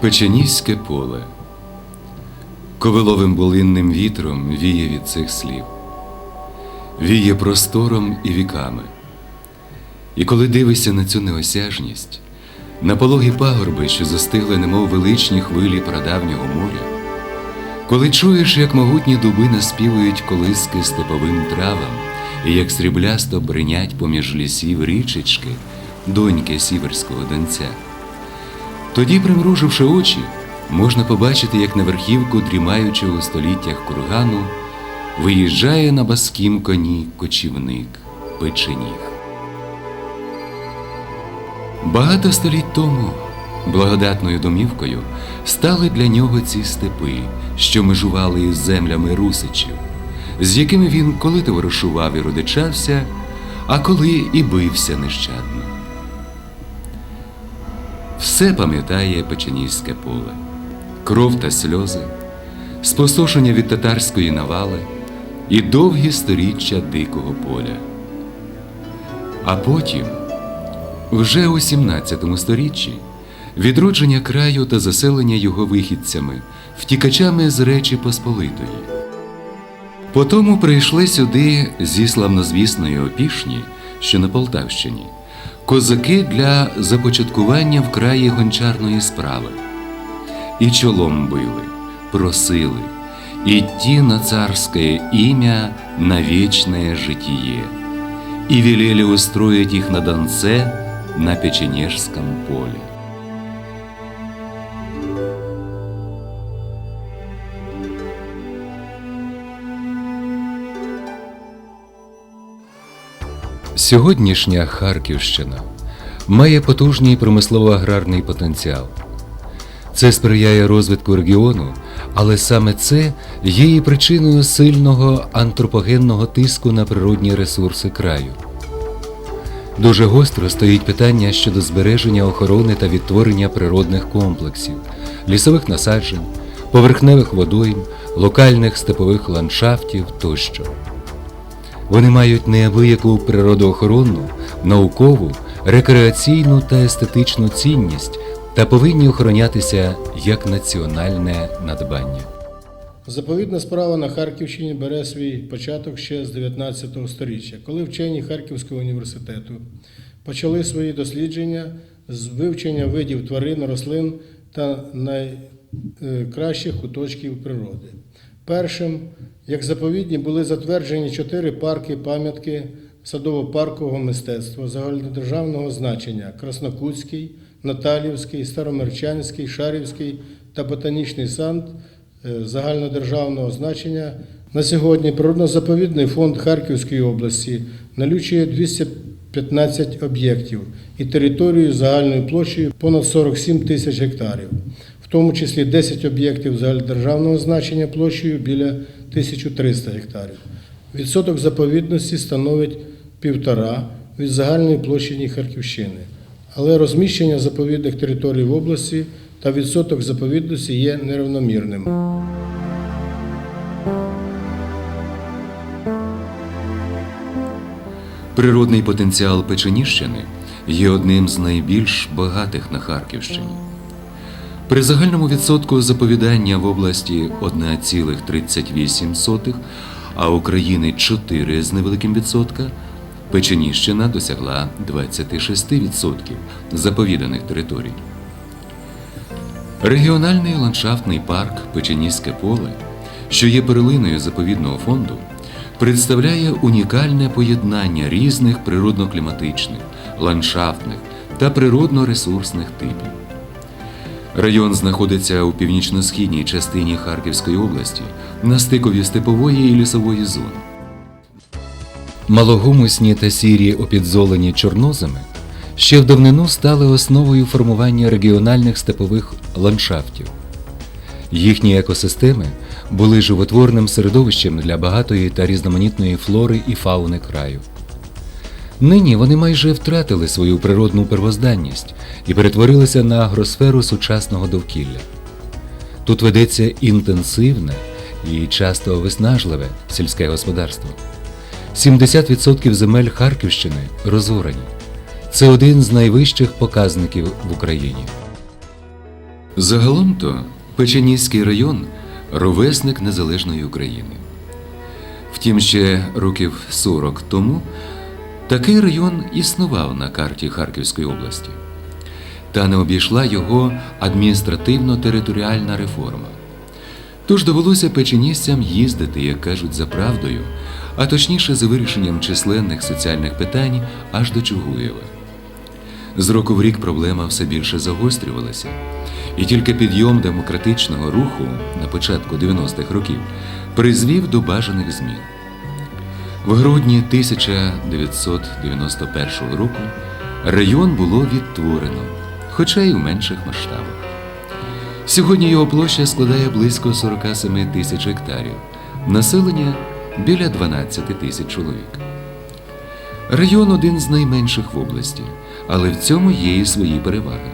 Печенівське поле. Ковиловим болинним вітром віє від цих слів, віє простором і віками. І коли дивишся на цю неосяжність, на пологі пагорби, що застигли, немов величні хвилі прадавнього моря, коли чуєш, як могутні дуби наспівують колиски степовим травам, і як сріблясто бринять поміж лісів річечки, доньки сіверського донця. Тоді, примруживши очі, можна побачити, як на верхівку дрімаючого у століттях кургану виїжджає на баскім коні кочівник печеніг. Багато століть тому благодатною домівкою стали для нього ці степи, що межували із землями русичів, з якими він коли товаришував і родичався, а коли і бився нещадно. Все пам'ятає Печенівське поле, кров та сльози, спустошення від татарської навали і довгі сторіччя дикого поля. А потім, вже у 17 сторіччі, відродження краю та заселення його вихідцями, втікачами з Речі Посполитої. Потому прийшли сюди зі славнозвісної опішні, що на Полтавщині, козаки для започаткування в краї гончарної справи. І чолом били, просили, идти на царское имя на вечное житие, и велели устроить их на Донце на Печенежском поле. Сьогоднішня Харківщина має потужний промислово-аграрний потенціал. Це сприяє розвитку регіону, але саме це є і причиною сильного антропогенного тиску на природні ресурси краю. Дуже гостро стоїть питання щодо збереження охорони та відтворення природних комплексів, лісових насаджень, поверхневих водойм, локальних степових ландшафтів тощо. Вони мають неабияку природоохоронну, наукову, рекреаційну та естетичну цінність та повинні охоронятися як національне надбання. Заповідна справа на Харківщині бере свій початок ще з 19 століття, коли вчені Харківського університету почали свої дослідження з вивчення видів тварин, рослин та найкращих куточків природи. Першим, як заповідні, були затверджені чотири парки пам'ятки садово-паркового мистецтва загальнодержавного значення Краснокутський, Наталівський, Старомерчанський, Шарівський та Ботанічний сад е, загальнодержавного значення. На сьогодні природно-заповідний фонд Харківської області налічує 215 об'єктів і територію загальною площею понад 47 тисяч гектарів, в тому числі 10 об'єктів загальнодержавного значення площею біля 1300 гектарів. Відсоток заповідності становить півтора від загальної площі Харківщини, але розміщення заповідних територій в області та відсоток заповідності є нерівномірним. Природний потенціал Печеніщини є одним з найбільш багатих на Харківщині. При загальному відсотку заповідання в області 1,38, а України 4 з невеликим відсотка, Печеніщина досягла 26% заповіданих територій. Регіональний ландшафтний парк Печеніське поле, що є перлиною заповідного фонду, представляє унікальне поєднання різних природно-кліматичних, ландшафтних та природно-ресурсних типів. Район знаходиться у північно-східній частині Харківської області на стикові степової і лісової зон. Малогумусні та сірі опідзолені чорноземи ще в давнину стали основою формування регіональних степових ландшафтів. Їхні екосистеми були животворним середовищем для багатої та різноманітної флори і фауни краю. Нині вони майже втратили свою природну первозданність і перетворилися на агросферу сучасного довкілля. Тут ведеться інтенсивне і часто виснажливе сільське господарство. 70% земель Харківщини розорані. Це один з найвищих показників в Україні. Загалом то Печеніський район ровесник незалежної України. Втім, ще років 40 тому такий район існував на карті Харківської області. Та не обійшла його адміністративно-територіальна реформа. Тож довелося печеністям їздити, як кажуть, за правдою, а точніше за вирішенням численних соціальних питань аж до Чугуєва. З року в рік проблема все більше загострювалася, і тільки підйом демократичного руху на початку 90-х років призвів до бажаних змін. В грудні 1991 року район було відтворено, хоча й у менших масштабах. Сьогодні його площа складає близько 47 тисяч гектарів, населення біля 12 тисяч чоловік. Район один з найменших в області, але в цьому є і свої переваги.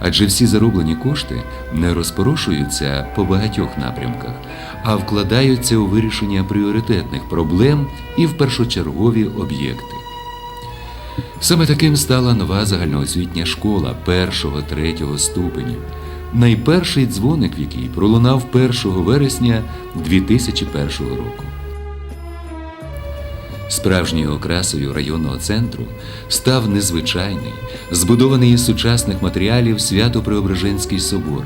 Адже всі зароблені кошти не розпорошуються по багатьох напрямках, а вкладаються у вирішення пріоритетних проблем і в першочергові об'єкти. Саме таким стала нова загальноосвітня школа першого-третього ступенів, найперший дзвоник в якій пролунав 1 вересня 2001 року. Справжньою окрасою районного центру став незвичайний, збудований із сучасних матеріалів Свято-Преображенський собор,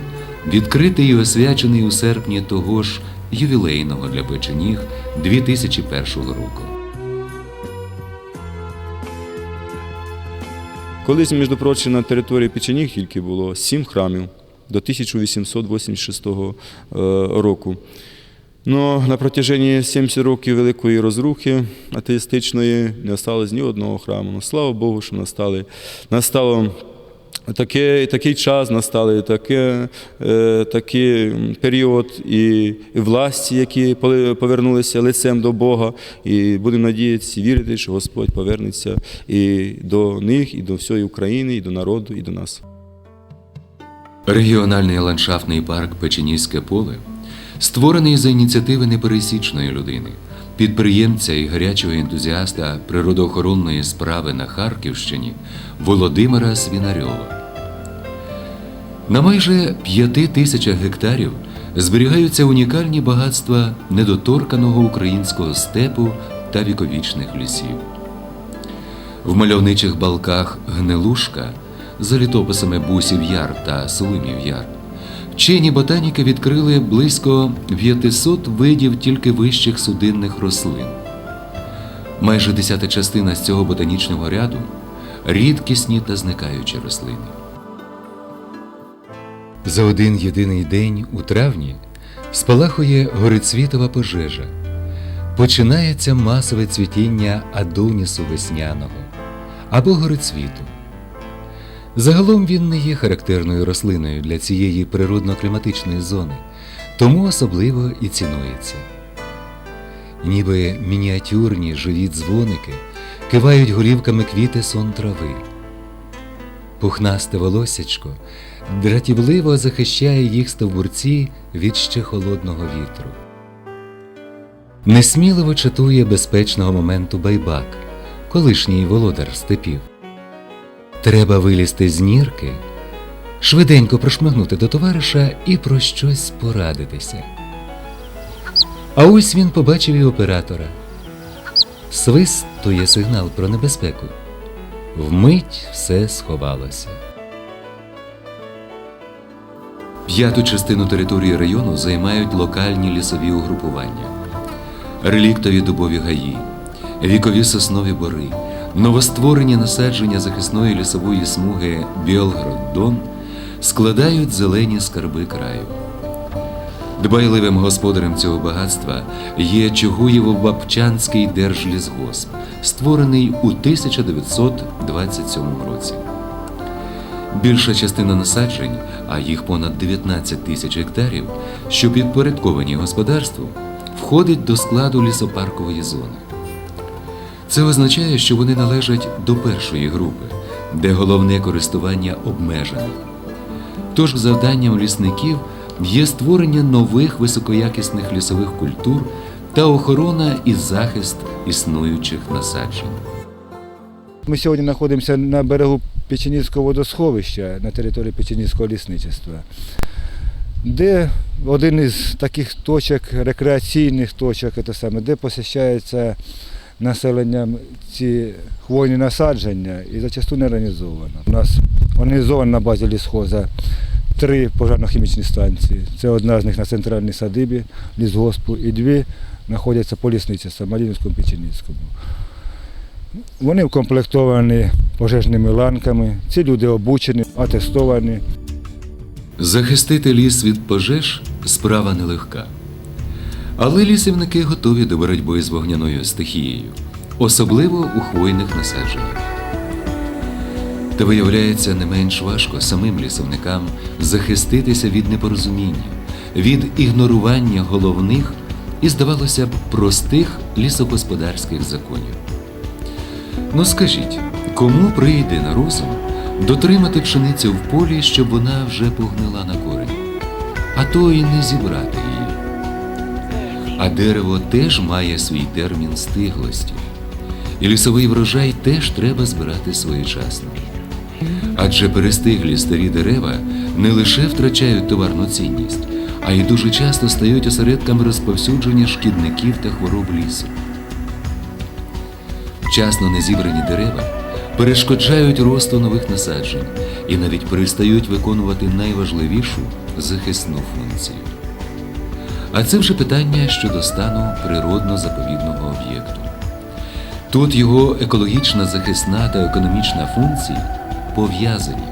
відкритий і освячений у серпні того ж ювілейного для печеніг 2001 року. Колись, між прочим, на території Печеніг тільки було сім храмів до 1886 е, року. Но на протяженні 70 років великої розрухи атеїстичної не осталось ні одного храму. Ну, слава Богу, що настали. Настало таке, такий час, настали таке, е, такий період і, і власті, які повернулися лицем до Бога. І будемо надіятися вірити, що Господь повернеться і до них, і до всієї України, і до народу, і до нас. Регіональний ландшафтний парк Печенізьке поле створений за ініціативи непересічної людини, підприємця і гарячого ентузіаста природоохоронної справи на Харківщині Володимира Свінарьова. На майже п'яти тисячах гектарів зберігаються унікальні багатства недоторканого українського степу та віковічних лісів. В мальовничих балках Гнилушка за літописами Бусів Яр та Соломів Яр вчені ботаніки відкрили близько 500 видів тільки вищих судинних рослин. Майже десята частина з цього ботанічного ряду рідкісні та зникаючі рослини. За один єдиний день у травні спалахує горицвітова пожежа. Починається масове цвітіння адонісу весняного або горицвіту. Загалом він не є характерною рослиною для цієї природно-кліматичної зони, тому особливо і цінується. Ніби мініатюрні живі дзвоники кивають голівками квіти сон трави. Пухнасте волосячко дратівливо захищає їх стовбурці від ще холодного вітру. Несміливо чатує безпечного моменту байбак, колишній володар степів. Треба вилізти з нірки, швиденько прошмигнути до товариша і про щось порадитися. А ось він побачив і оператора. Свист то є сигнал про небезпеку. Вмить все сховалося. П'яту частину території району займають локальні лісові угрупування, реліктові дубові гаї, вікові соснові бори, новостворені насадження захисної лісової смуги Білгород-Дон складають зелені скарби краю. Дбайливим господарем цього багатства є Чугуєво-Бабчанський держлісгосп, створений у 1927 році. Більша частина насаджень, а їх понад 19 тисяч гектарів, що підпорядковані господарству, входить до складу лісопаркової зони. Це означає, що вони належать до першої групи, де головне користування обмежене. Тож завданням лісників є створення нових високоякісних лісових культур та охорона і захист існуючих насаджень. Ми сьогодні знаходимося на берегу Печеніцького водосховища на території Печеніцького лісничества, де один із таких точок, рекреаційних точок, це саме, де посещається населенням ці хвойні насадження і зачасту не організовано. У нас організовано на базі лісхоза три пожежно-хімічні станції. Це одна з них на центральній садибі лісгоспу і дві знаходяться по лісничеству Малінівському Печеніцькому. Вони вкомплектовані пожежними ланками. Ці люди обучені, атестовані. Захистити ліс від пожеж справа нелегка. Але лісівники готові до боротьби з вогняною стихією, особливо у хвойних насадженнях. Та виявляється не менш важко самим лісівникам захиститися від непорозуміння, від ігнорування головних і, здавалося б, простих лісогосподарських законів. Ну скажіть, кому прийде на розум дотримати пшеницю в полі, щоб вона вже погнила на корень, а то і не зібрати її? А дерево теж має свій термін стиглості, і лісовий врожай теж треба збирати своєчасно. Адже перестиглі старі дерева не лише втрачають товарну цінність, а й дуже часто стають осередками розповсюдження шкідників та хвороб лісу. Вчасно незібрані дерева перешкоджають росту нових насаджень і навіть перестають виконувати найважливішу захисну функцію. А це вже питання щодо стану природно-заповідного об'єкту. Тут його екологічна захисна та економічна функції пов'язані.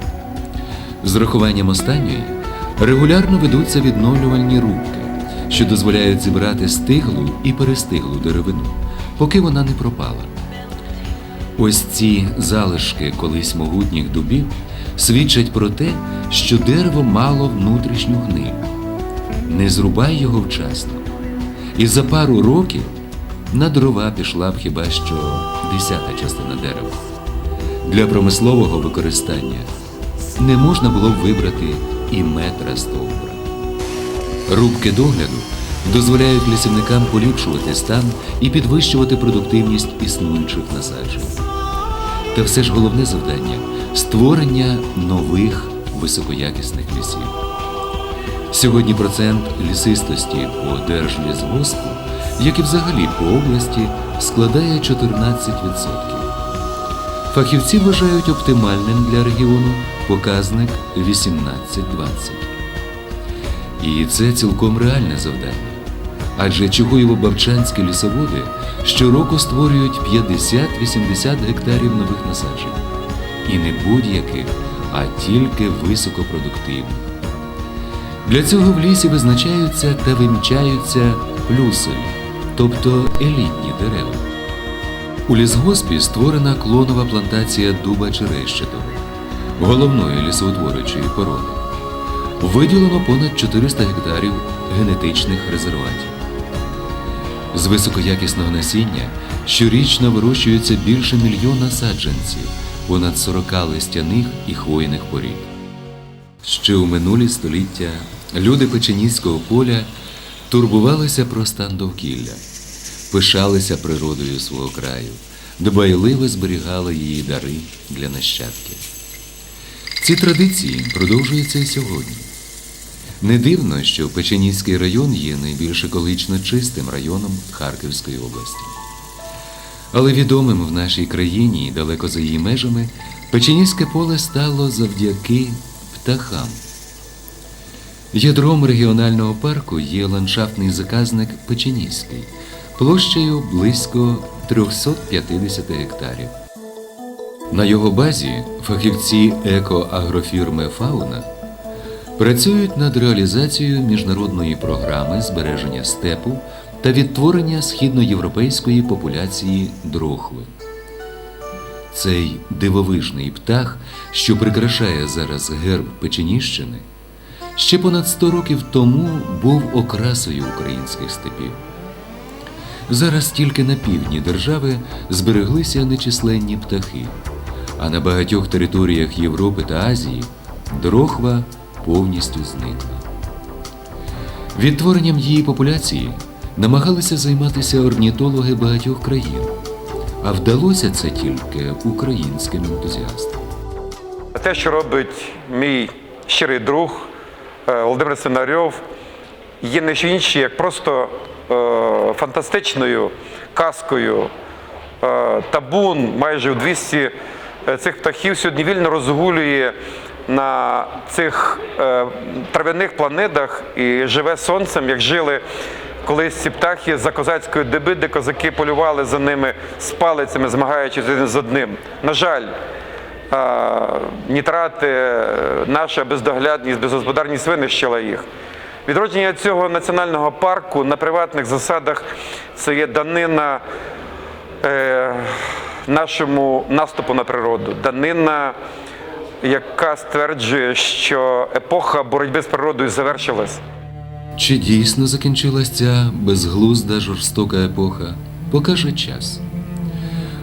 З рахуванням останньої регулярно ведуться відновлювальні рубки, що дозволяють зібрати стиглу і перестиглу деревину, поки вона не пропала. Ось ці залишки колись могутніх дубів свідчать про те, що дерево мало внутрішню гниль. Не зрубай його вчасно. І за пару років на дрова пішла б хіба що десята частина дерева. Для промислового використання не можна було б вибрати і метра стовбура. Рубки догляду дозволяють лісівникам поліпшувати стан і підвищувати продуктивність існуючих насаджень. Та все ж головне завдання створення нових високоякісних лісів. Сьогодні процент лісистості по Держлісгоспу, як і взагалі по області, складає 14%. Фахівці вважають оптимальним для регіону показник 18-20. І це цілком реальне завдання. Адже Чугуєво-Бабчанські лісоводи щороку створюють 50-80 гектарів нових насаджень. І не будь-яких, а тільки високопродуктивних. Для цього в лісі визначаються та вимічаються плюсові, тобто елітні дерева. У лісгоспі створена клонова плантація дуба черещатого, головної лісоутворюючої породи. Виділено понад 400 гектарів генетичних резерватів. З високоякісного насіння щорічно вирощується більше мільйона саджанців, понад 40 листяних і хвойних порід. Ще у минулі століття люди Печеніського поля турбувалися про стан довкілля, пишалися природою свого краю, дбайливо зберігали її дари для нащадків. Ці традиції продовжуються і сьогодні. Не дивно, що Печеніський район є найбільш екологічно чистим районом Харківської області. Але відомим в нашій країні і далеко за її межами Печеніське поле стало завдяки птахам. Ядром регіонального парку є ландшафтний заказник Печеніський площею близько 350 гектарів. На його базі фахівці екоагрофірми Фауна працюють над реалізацією міжнародної програми збереження степу та відтворення східноєвропейської популяції дрохви. Цей дивовижний птах, що прикрашає зараз герб Печеніщини, ще понад 100 років тому був окрасою українських степів. Зараз тільки на півдні держави збереглися нечисленні птахи, а на багатьох територіях Європи та Азії дрохва повністю зникла. Відтворенням її популяції намагалися займатися орнітологи багатьох країн, а вдалося це тільки українським ентузіастам. Те, що робить мій щирий друг е, Володимир Синарьов, є не що інше, як просто е, фантастичною казкою. Е, табун майже у 200 е, цих птахів сьогодні вільно розгулює на цих трав'яних планетах і живе сонцем, як жили колись ці птахи за козацької доби, де козаки полювали за ними з палицями, змагаючись один з одним. На жаль, нітрати, е, наша бездоглядність, безгосподарність винищила їх. Відродження цього національного парку на приватних засадах це є данина е, нашому наступу на природу, данина, яка стверджує, що епоха боротьби з природою завершилась. Чи дійсно закінчилась ця безглузда жорстока епоха, покаже час.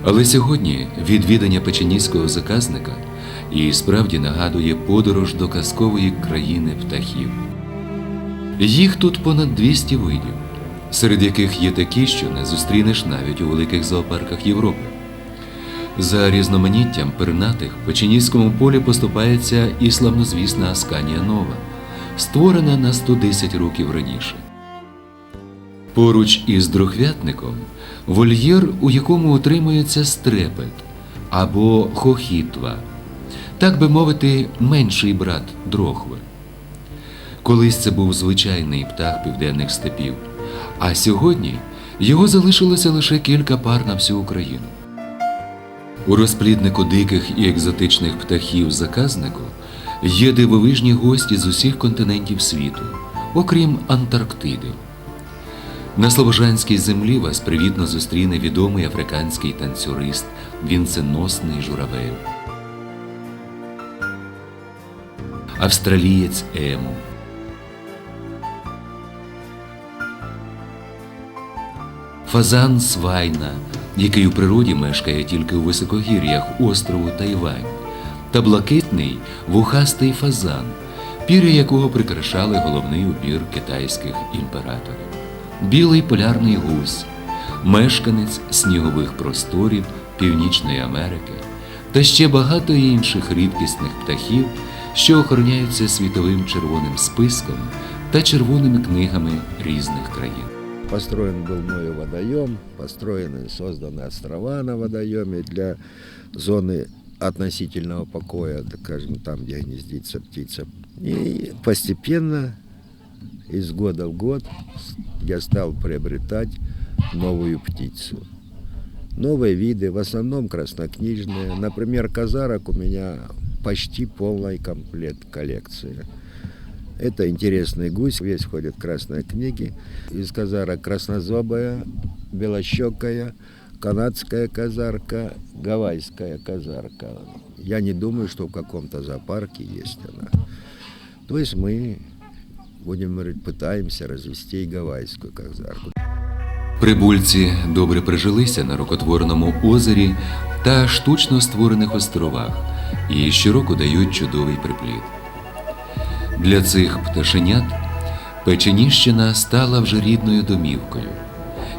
Але сьогодні відвідання печеніського заказника і справді нагадує подорож до казкової країни птахів. Їх тут понад 200 видів, серед яких є такі, що не зустрінеш навіть у великих зоопарках Європи. За різноманіттям пернатих в печеніському полі поступається і славнозвісна Асканія Нова, створена на 110 років раніше. Поруч із дрохвятником вольєр, у якому утримується стрепет або хохітва, так би мовити, менший брат дрохви. Колись це був звичайний птах південних степів, а сьогодні його залишилося лише кілька пар на всю Україну. У розпліднику диких і екзотичних птахів заказнику є дивовижні гості з усіх континентів світу, окрім Антарктиди. На Слобожанській землі вас привітно зустріне відомий африканський танцюрист, вінценосний журавель. Австралієць Ему. Фазан свайна, який у природі мешкає тільки у високогір'ях острову Тайвань, та блакитний вухастий фазан, пір'я якого прикрашали головний убір китайських імператорів, білий полярний гусь, мешканець снігових просторів Північної Америки та ще багато інших рідкісних птахів, що охороняються світовим червоним списком та червоними книгами різних країн. Построен был мой водоем, построены и созданы острова на водоеме для зоны относительного покоя, скажем, там, где гнездится птица. И постепенно, из года в год, я стал приобретать новую птицу. Новые виды, в основном краснокнижные. Например, казарок у меня почти полный комплект коллекции. Это интересный гусь, весь входит в красные книги. Из казарок краснозобая, белощекая, канадская казарка, гавайская казарка. Я не думаю, что в каком-то зоопарке есть она. То есть мы, будем говорить, пытаемся развести и гавайскую казарку. Прибульці добре прижилися на рукотворному озері та штучно створених островах і щороку дають чудовий приплід. Для цих пташенят Печеніщина стала вже рідною домівкою.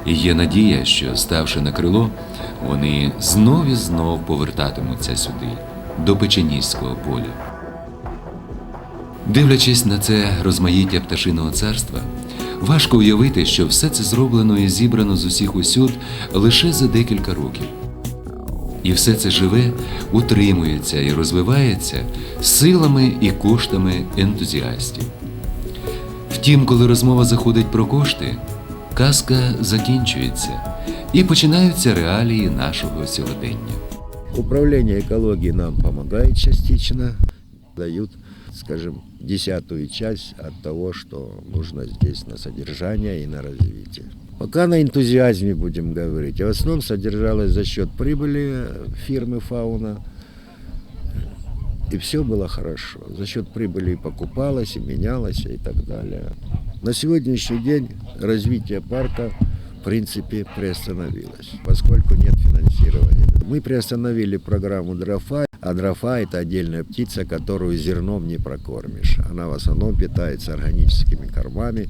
І є надія, що, ставши на крило, вони знов і знов повертатимуться сюди, до Печеніського поля. Дивлячись на це розмаїття пташиного царства, важко уявити, що все це зроблено і зібрано з усіх усюд лише за декілька років. І все це живе, утримується і розвивається силами і коштами ентузіастів. Втім, коли розмова заходить про кошти, казка закінчується і починаються реалії нашого сьогодення. Управление экологии нам помогает частично, дают, скажем, десятую часть от того, что нужно здесь на содержание и на развитие. Пока на энтузиазме будем говорить. А в основном содержалось за счет прибыли фирмы «Фауна». И все было хорошо. За счет прибыли и покупалось, и менялось, и так далее. На сегодняшний день развитие парка в принципе приостановилось, поскольку нет финансирования. Мы приостановили программу «Дрофа», а дрофа – это отдельная птица, которую зерном не прокормишь. Она в основном питается органическими кормами.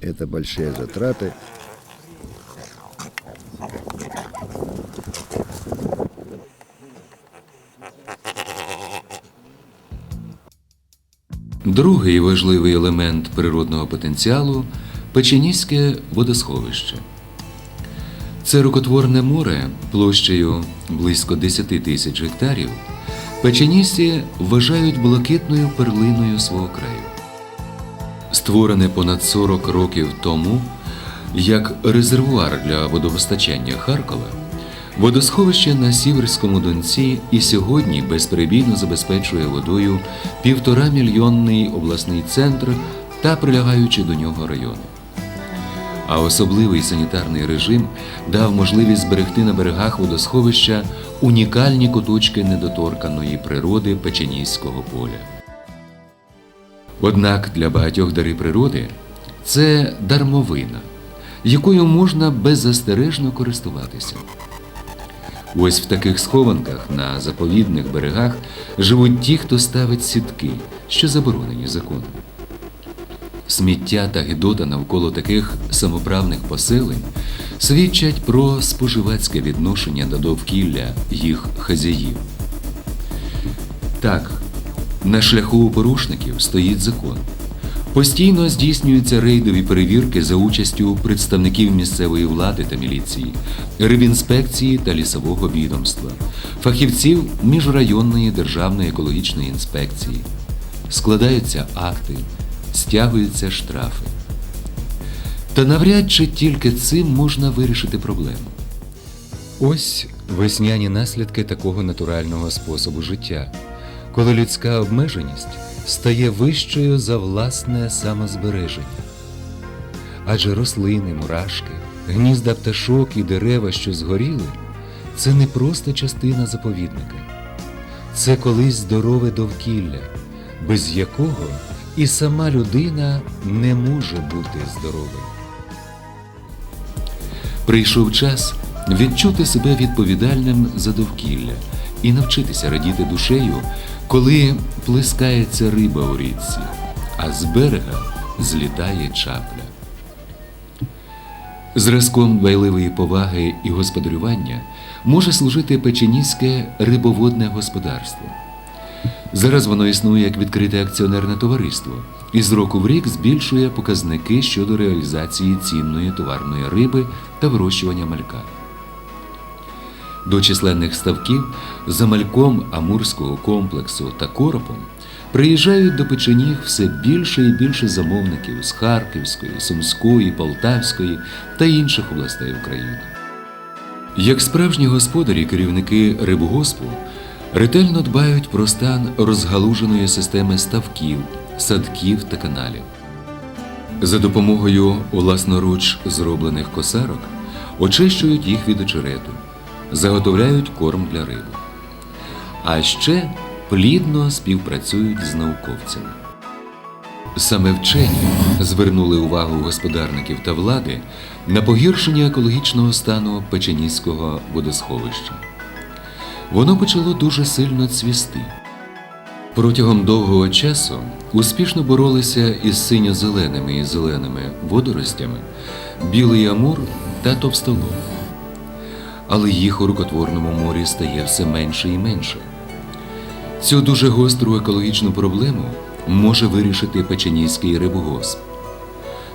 Это большие затраты. Другий важливий елемент природного потенціалу Печеніське водосховище. Це рукотворне море площею близько 10 тисяч гектарів. Печеністі вважають блакитною перлиною свого краю. Створене понад 40 років тому як резервуар для водопостачання Харкова, водосховище на Сіверському Донці і сьогодні безперебійно забезпечує водою півтора мільйонний обласний центр та прилягаючи до нього райони. А особливий санітарний режим дав можливість зберегти на берегах водосховища унікальні куточки недоторканої природи Печеніського поля. Однак для багатьох дари природи це дармовина, якою можна беззастережно користуватися. Ось в таких схованках на заповідних берегах живуть ті, хто ставить сітки, що заборонені законом. Сміття та гидота навколо таких самоправних поселень свідчать про споживацьке відношення до довкілля їх хазяїв. Так, на шляху порушників стоїть закон. Постійно здійснюються рейдові перевірки за участю представників місцевої влади та міліції, рибінспекції та лісового відомства, фахівців міжрайонної державної екологічної інспекції. Складаються акти, стягуються штрафи. Та навряд чи тільки цим можна вирішити проблему. Ось весняні наслідки такого натурального способу життя, коли людська обмеженість стає вищою за власне самозбереження. Адже рослини, мурашки, гнізда пташок і дерева, що згоріли, це не просто частина заповідника, це колись здорове довкілля, без якого і сама людина не може бути здоровою. Прийшов час відчути себе відповідальним за довкілля і навчитися радіти душею, коли плескається риба у річці, а з берега злітає чапля. Зразком дбайливої поваги і господарювання може служити печеніське рибоводне господарство. Зараз воно існує як відкрите акціонерне товариство і з року в рік збільшує показники щодо реалізації цінної товарної риби та вирощування малька. До численних ставків за мальком Амурського комплексу та коропом приїжджають до печеніг все більше і більше замовників з Харківської, Сумської, Полтавської та інших областей України. Як справжні господарі керівники рибгоспу ретельно дбають про стан розгалуженої системи ставків, садків та каналів. За допомогою власноруч зроблених косарок очищують їх від очерету, заготовляють корм для риби. А ще плідно співпрацюють з науковцями. Саме вчені звернули увагу господарників та влади на погіршення екологічного стану Печеніського водосховища. Воно почало дуже сильно цвісти. Протягом довгого часу успішно боролися із синьо-зеленими і зеленими водоростями білий амур та товстолоб. Але їх у рукотворному морі стає все менше і менше. Цю дуже гостру екологічну проблему може вирішити Печеніський рибогосп.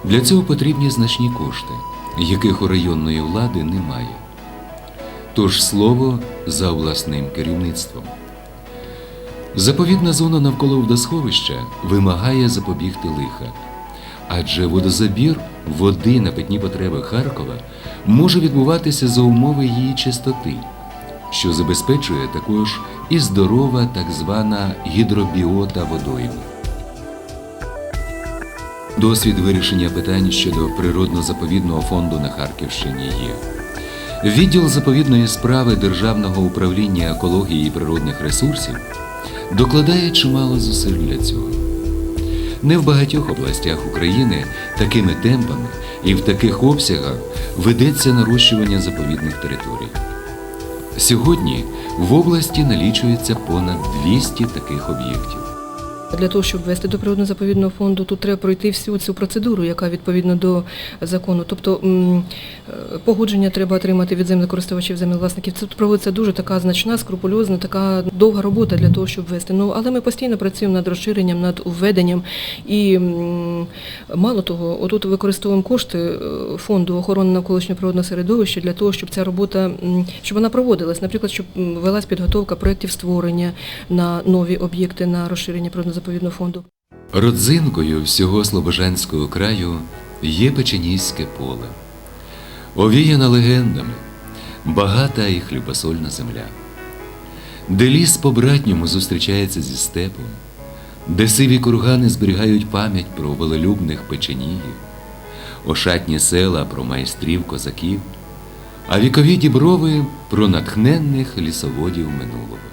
Для цього потрібні значні кошти, яких у районної влади немає. Тож слово за обласним керівництвом. Заповідна зона навколо водосховища вимагає запобігти лиха, адже водозабір води на питні потреби Харкова може відбуватися за умови її чистоти, що забезпечує також і здорова так звана гідробіота водойми. Досвід вирішення питань щодо природно-заповідного фонду на Харківщині є. Відділ заповідної справи Державного управління екології і природних ресурсів докладає чимало зусиль для цього. Не в багатьох областях України такими темпами і в таких обсягах ведеться нарощування заповідних територій. Сьогодні в області налічується понад 200 таких об'єктів. Для того, щоб ввести до природно-заповідного фонду, тут треба пройти всю цю процедуру, яка відповідно до закону. Тобто е, погодження треба отримати від землекористувачів, землевласників. Це проводиться дуже така значна, скрупульозна, така довга робота для того, щоб ввести. Ну але ми постійно працюємо над розширенням, над введенням. І мало того, отут використовуємо кошти е, фонду охорони навколишнього природного середовища для того, щоб ця робота щоб вона проводилась. Наприклад, щоб велась підготовка проєктів створення на нові об'єкти на розширення природно-заповідного фонду. Родзинкою всього Слобожанського краю є Печенізьке поле, овіяна легендами, багата і хлібосольна земля, де ліс по-братньому зустрічається зі степом, де сиві кургани зберігають пам'ять про волелюбних печенігів, ошатні села про майстрів козаків, а вікові діброви про натхненних лісоводів минулого.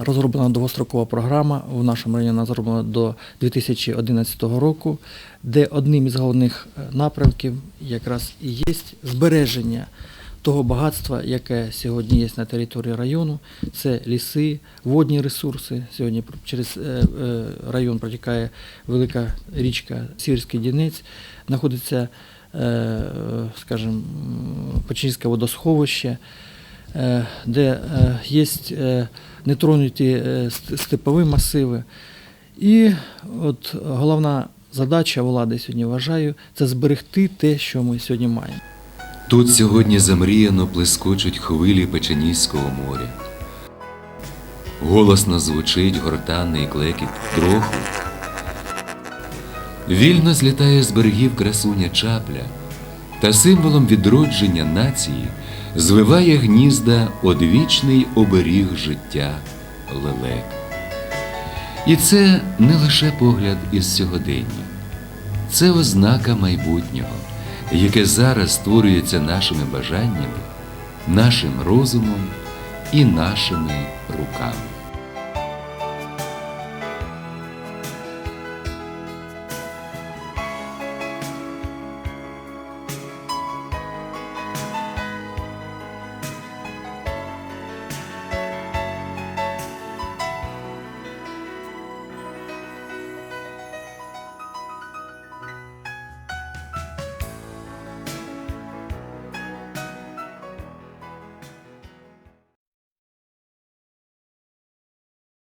Розроблена довгострокова програма в нашому районі вона зроблена до 2011 року, де одним із головних е, напрямків якраз і є збереження того багатства, яке сьогодні є на території району. Це ліси, водні ресурси. Сьогодні через е, е, район протікає велика річка Сірський Дінець, знаходиться, скажімо, Печінське водосховище де є нетронуті е, ст- степові масиви. І от головна задача влади сьогодні вважаю це зберегти те, що ми сьогодні маємо. Тут сьогодні замріяно плескочуть хвилі Печеніського моря. Голосно звучить гортанний клекіт троху. Вільно злітає з берегів красуня чапля, та символом відродження нації звиває гнізда одвічний оберіг життя лелек. І це не лише погляд із сьогодення, це ознака майбутнього, яке зараз створюється нашими бажаннями, нашим розумом і нашими руками.